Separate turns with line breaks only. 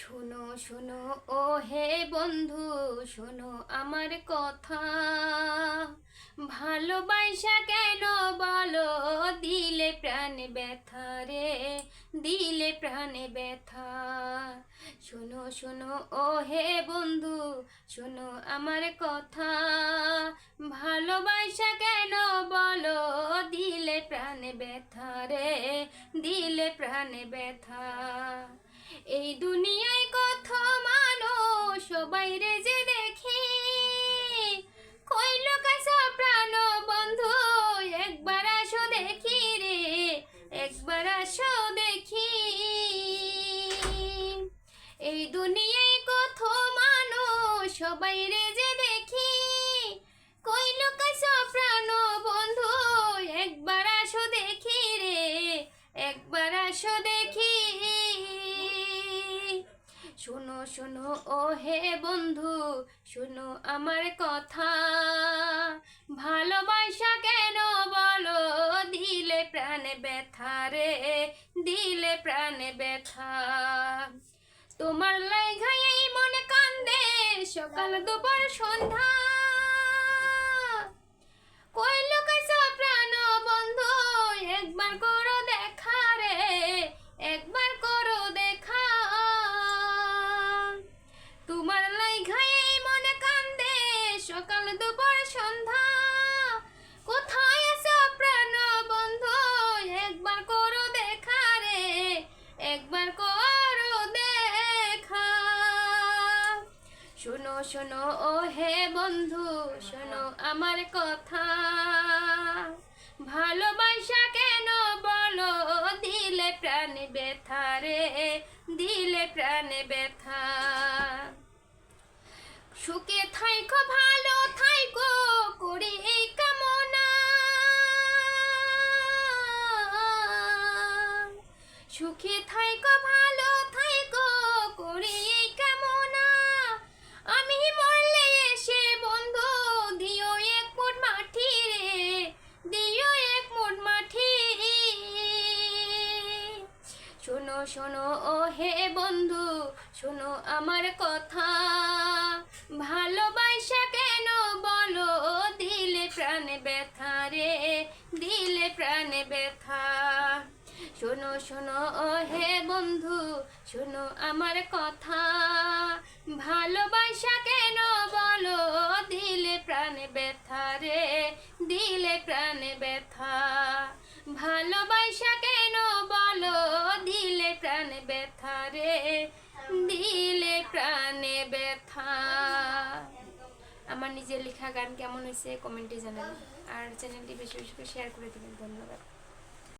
শোনো শোনো ও হে বন্ধু, শোনো আমার কথা। ভালোবাসা কেন বলো? দিলে প্রাণে ব্যথা রে, দিলে প্রাণে ব্যথা। শোনো শোনো ও হে বন্ধু, শোনো আমার কথা। ভালোবাসা কেন বলো? দিলে প্রাণে ব্যথা রে, দিলে প্রাণে ব্যথা। এই দুনিয়ায় এই দুনিয়ায় কত মানুষ, সবাই রে যে দেখি। কইল কাছে প্রাণ বন্ধু? একবার আসো দেখি রে, একবার আসো দেখি। শোনো শোনো ও হে বন্ধু, শোনো আমার কথা। ভালোবাসা কেন বলো? দিলে প্রাণে ব্যথা রে, দিলে প্রাণে ব্যথা। তোমার লেখাই মনে কান্দে। সকাল দুপুর সন্ধ্যা। শোনো শোনো ও হে বন্ধু, শোনো আমার কথা। ভালোবাসা কেন বলো? দিলে প্রাণে ব্যথা রে, দিলে প্রাণে ব্যথা। সুখে থাইকো, ভালো থাইকো, করি এই কামনা। সুখে থাইকো, ভালো শোনো, ও হে বন্ধু, শোনো আমার কথা। ভালোবাসা কেন বলো? দিলে প্রাণে ব্যথা রে, দিলে প্রাণে ব্যথা। শোনো শোনো, ও হে বন্ধু, শোনো আমার কথা। ভালোবাসা কেন বলো? দিলে প্রাণে ব্যথা রে, দিলে প্রাণে ব্যথা। ভালোবাসা ব্যথা রে, দিলে প্রাণে ব্যথা। আমার নিজের লেখা গান কেমন হয়েছে কমেন্টে জানাবেন। আর চ্যানেলটি বেশি বেশি করে শেয়ার করে দেবেন। ধন্যবাদ।